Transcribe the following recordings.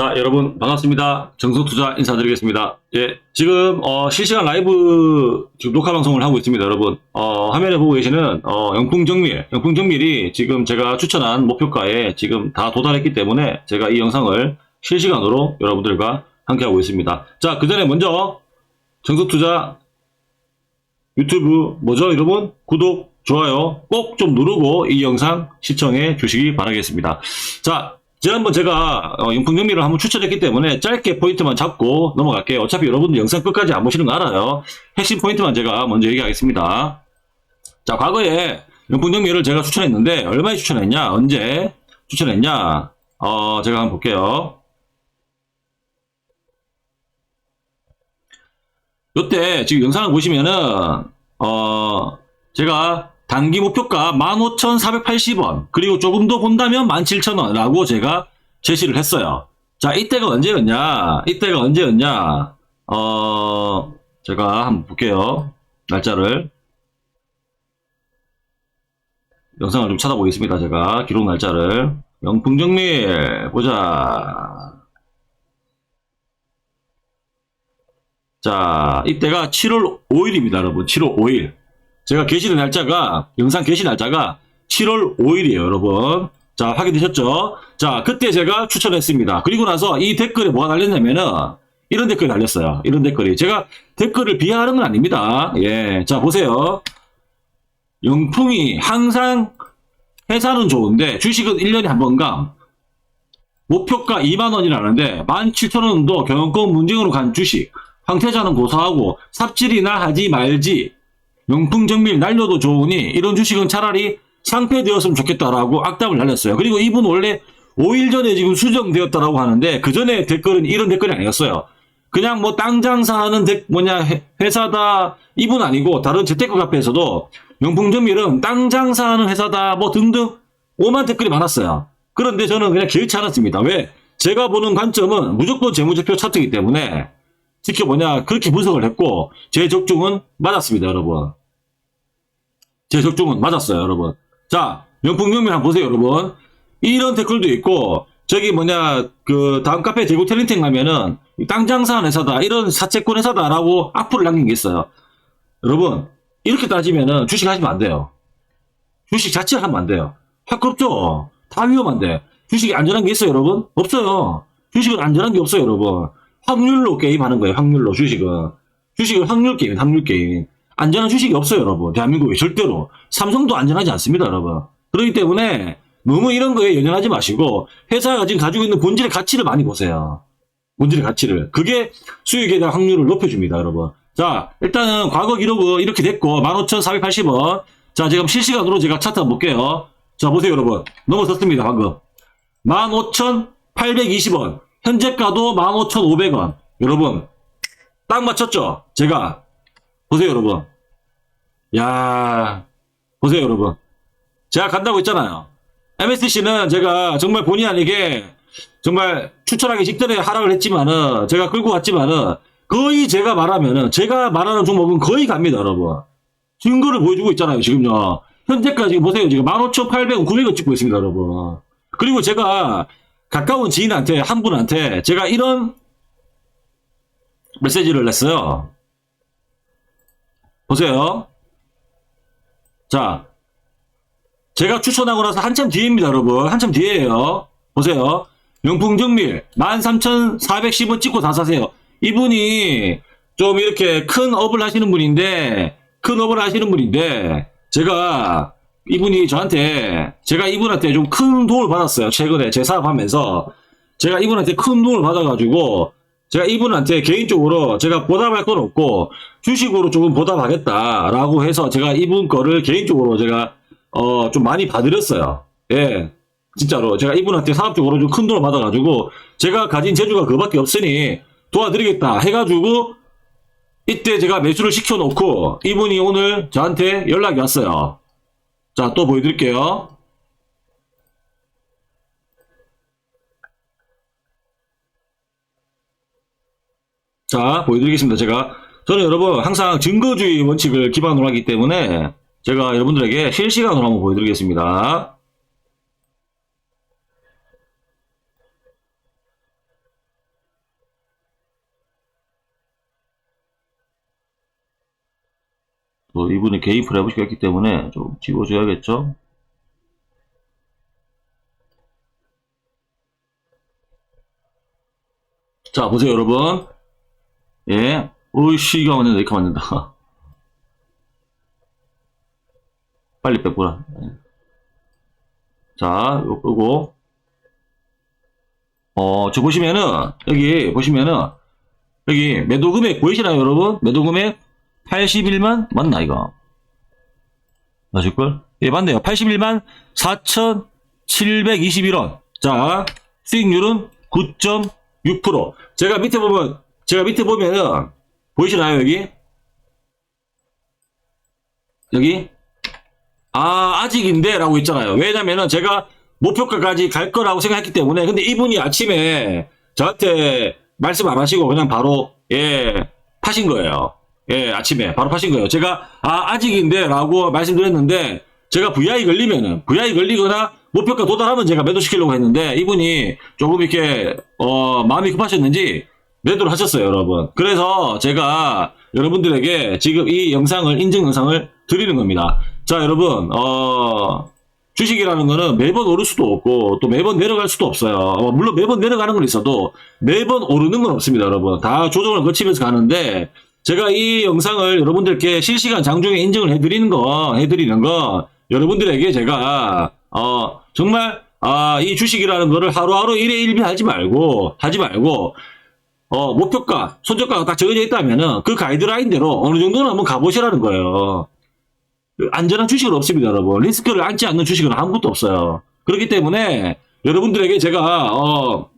자, 여러분 반갑습니다. 정성투자 인사드리겠습니다. 예, 지금 어, 실시간 라이브 지금 녹화 방송을 하고 있습니다, 여러분. 어, 화면에 보고 계시는 어, 영풍정밀, 영풍정밀이 지금 제가 추천한 목표가에 지금 다 도달했기 때문에 제가 이 영상을 실시간으로 여러분들과 함께 하고 있습니다. 자, 그 전에 먼저 정성투자 유튜브 뭐죠, 여러분? 구독, 좋아요 꼭 좀 누르고 이 영상 시청해 주시기 바라겠습니다. 자, 지난번 제가 어, 용풍정미를 한번 추천했기 때문에 짧게 포인트만 잡고 넘어갈게요. 어차피 여러분들 영상 끝까지 안 보시는 거 알아요. 핵심 포인트만 제가 먼저 얘기하겠습니다. 자, 과거에 용풍정미를 제가 추천했는데 얼마에 추천했냐? 언제 추천했냐? 어, 제가 한번 볼게요. 요때 지금 영상을 보시면은 어 제가 단기 목표가 15,480원 그리고 조금 더 본다면 17,000원이라고 제가 제시를 했어요. 자 이때가 언제였냐? 이때가 언제였냐? 어 제가 한번 볼게요. 날짜를 영상을 좀 찾아보겠습니다. 제가 기록 날짜를 영풍정밀 보자. 자, 이때가 7월 5일입니다, 여러분. 7월 5일. 제가 게시된 날짜가, 영상 게시 날짜가 7월 5일이에요, 여러분. 자, 확인되셨죠? 자, 그때 제가 추천했습니다. 그리고 나서 이 댓글에 뭐가 달렸냐면은, 이런 댓글이 달렸어요. 이런 댓글이. 제가 댓글을 비하하는 건 아닙니다. 예. 자, 보세요. 영풍이 항상 회사는 좋은데, 주식은 1년에 한 번감. 목표가 2만원이라는데, 17,000원도 경영권 문쟁으로 간 주식. 황태자는 고사하고 삽질이나 하지 말지 명풍정밀 날려도 좋으니 이런 주식은 차라리 상폐되었으면 좋겠다라고 악담을 날렸어요. 그리고 이분 원래 5일 전에 지금 수정되었다라고 하는데 그 전에 댓글은 이런 댓글이 아니었어요. 그냥 뭐 땅 장사하는 데- 뭐냐 회- 회사다 이분 아니고 다른 재테크 카페에서도 명풍정밀은 땅 장사하는 회사다 뭐 등등 오만 댓글이 많았어요. 그런데 저는 그냥 개의치 않았습니다. 왜? 제가 보는 관점은 무조건 재무제표 차트이기 때문에 지켜보냐 그렇게 분석을 했고 제 적중은 맞았습니다 여러분 제 적중은 맞았어요 여러분. 자 명품명면 한번 보세요 여러분. 이런 댓글도 있고 저기 뭐냐 그 다음 카페 대구 텔린팅 가면은 땅 장사하는 회사다 이런 사채권 회사다라고 악플을 남긴 게 있어요. 여러분 이렇게 따지면은 주식 하시면 안 돼요. 주식 자체를 하면 안 돼요. 할거 없죠. 다 위험한데. 주식이 안전한 게 있어요 여러분? 없어요. 주식은 안전한 게 없어요 여러분. 확률로 게임하는 거예요. 확률로 주식은. 주식은 확률 게임, 확률 게임. 안전한 주식이 없어요, 여러분. 대한민국에 절대로 삼성도 안전하지 않습니다, 여러분. 그렇기 때문에 너무 이런 거에 연연하지 마시고 회사가 지금 가지고 있는 본질의 가치를 많이 보세요. 본질의 가치를. 그게 수익에 대한 확률을 높여줍니다, 여러분. 자, 일단은 과거 기록은 이렇게 됐고 15,480원. 자, 지금 실시간으로 제가 차트 한번 볼게요. 자, 보세요, 여러분. 넘어섰습니다, 방금. 15,820원. 현재가도 15,500원. 여러분, 딱 맞췄죠? 제가. 보세요, 여러분. 야 보세요, 여러분. 제가 간다고 했잖아요. MSC는 제가 정말 본의 아니게 정말 추천하기 직전에 하락을 했지만은 제가 끌고 갔지만은 거의 제가 말하면은 제가 말하는 종목은 거의 갑니다, 여러분. 증거를 보여주고 있잖아요, 지금요. 현재까지 보세요. 지금 15,800원, 900원 찍고 있습니다, 여러분. 그리고 제가 가까운 지인한테 한 분한테 제가 이런 메시지를 냈어요. 보세요. 자, 제가 추천하고 나서 한참 뒤입니다, 여러분. 한참 뒤에요. 보세요. 명풍정밀 13,410원 찍고 다 사세요. 이분이 좀 이렇게 큰 업을 하시는 분인데, 큰 업을 하시는 분인데, 제가 이분이 저한테 제가 이분한테 좀 큰 도움을 받았어요. 최근에 제 사업하면서 제가 이분한테 큰 도움을 받아가지고 제가 이분한테 개인적으로 제가 보답할 건 없고 주식으로 조금 보답하겠다라고 해서 제가 이분 거를 개인적으로 제가 어 좀 많이 봐드렸어요. 예. 진짜로 제가 이분한테 사업적으로 좀큰 도움을 받아가지고 제가 가진 재주가 그밖에 없으니 도와드리겠다 해가지고 이때 제가 매수를 시켜놓고 이분이 오늘 저한테 연락이 왔어요. 자, 또 보여드릴게요. 자, 보여드리겠습니다. 제가. 저는 여러분 항상 증거주의 원칙을 기반으로 하기 때문에 제가 여러분들에게 실시간으로 한번 보여드리겠습니다. 또 이분이 개입을 해보시겠기 때문에 좀 지워줘야겠죠? 자, 보세요, 여러분. 예. 오이씨, 이거 맞는다, 이렇게 맞는다. 빨리 빼보라. 예. 자, 이거 끄고. 어, 저 보시면은, 여기, 보시면은, 여기, 매도 금액 보이시나요, 여러분? 매도 금액 81만? 맞나, 이거? 맞을걸? 예, 맞네요. 81만 4,721원. 자, 수익률은 9.6%. 제가 밑에 보면, 제가 밑에 보면은, 보이시나요, 여기? 여기? 아, 아직인데? 라고 있잖아요. 왜냐면은 제가 목표가까지 갈 거라고 생각했기 때문에. 근데 이분이 아침에 저한테 말씀 안 하시고 그냥 바로, 예, 파신 거예요. 예, 아침에 바로 파신 거예요. 제가, 아, 아직인데? 라고 말씀드렸는데, 제가 VI 걸리면은, VI 걸리거나 목표가 도달하면 제가 매도시키려고 했는데, 이분이 조금 이렇게, 어, 마음이 급하셨는지, 매도를 하셨어요, 여러분. 그래서 제가 여러분들에게 지금 이 영상을, 인증 영상을 드리는 겁니다. 자, 여러분, 어, 주식이라는 거는 매번 오를 수도 없고, 또 매번 내려갈 수도 없어요. 어, 물론 매번 내려가는 건 있어도, 매번 오르는 건 없습니다, 여러분. 다 조정을 거치면서 가는데, 제가 이 영상을 여러분들께 실시간 장중에 인증을 해드리는 거, 해드리는 거, 여러분들에게 제가, 어, 정말, 아, 이 주식이라는 거를 하루하루 일에 일비 하지 말고, 하지 말고, 어, 목표가, 손절가가 딱 정해져 있다면은 그 가이드라인대로 어느 정도는 한번 가보시라는 거예요. 그 안전한 주식은 없습니다, 여러분. 리스크를 안지 않는 주식은 아무것도 없어요. 그렇기 때문에 여러분들에게 제가, 어,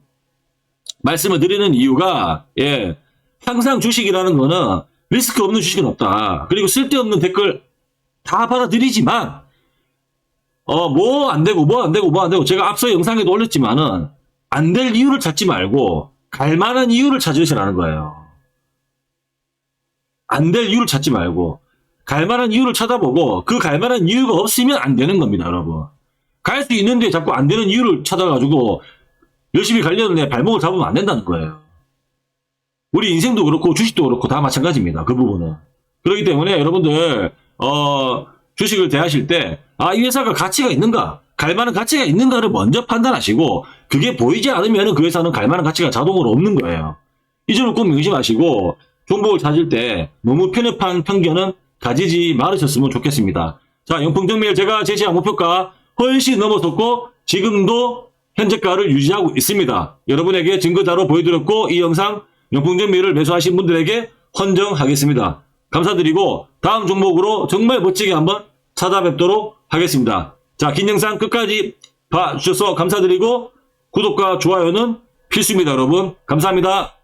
말씀을 드리는 이유가, 예, 항상 주식이라는 거는 리스크 없는 주식은 없다. 그리고 쓸데없는 댓글 다 받아들이지만, 어, 뭐 안 되고, 뭐 안 되고, 뭐 안 되고, 제가 앞서 영상에도 올렸지만은, 안 될 이유를 찾지 말고, 갈 만한 이유를 찾으시라는 거예요. 안 될 이유를 찾지 말고, 갈 만한 이유를 찾아보고, 그 갈 만한 이유가 없으면 안 되는 겁니다, 여러분. 갈 수 있는데 자꾸 안 되는 이유를 찾아가지고, 열심히 가려는데 발목을 잡으면 안 된다는 거예요. 우리 인생도 그렇고, 주식도 그렇고, 다 마찬가지입니다, 그 부분은. 그렇기 때문에 여러분들, 어, 주식을 대하실 때, 아, 이 회사가 가치가 있는가? 갈 만한 가치가 있는가를 먼저 판단하시고, 그게 보이지 않으면 그 회사는 갈 만한 가치가 자동으로 없는 거예요. 이 점을 꼭 명심하시고, 종목을 찾을 때 너무 편협한 편견은 가지지 말으셨으면 좋겠습니다. 자, 영풍정밀 제가 제시한 목표가 훨씬 넘어섰고, 지금도 현재가를 유지하고 있습니다. 여러분에게 증거자로 보여드렸고, 이 영상 영풍정밀을 매수하신 분들에게 헌정하겠습니다. 감사드리고 다음 종목으로 정말 멋지게 한번 찾아뵙도록 하겠습니다. 자, 긴 영상 끝까지 봐주셔서 감사드리고 구독과 좋아요는 필수입니다, 여러분. 감사합니다.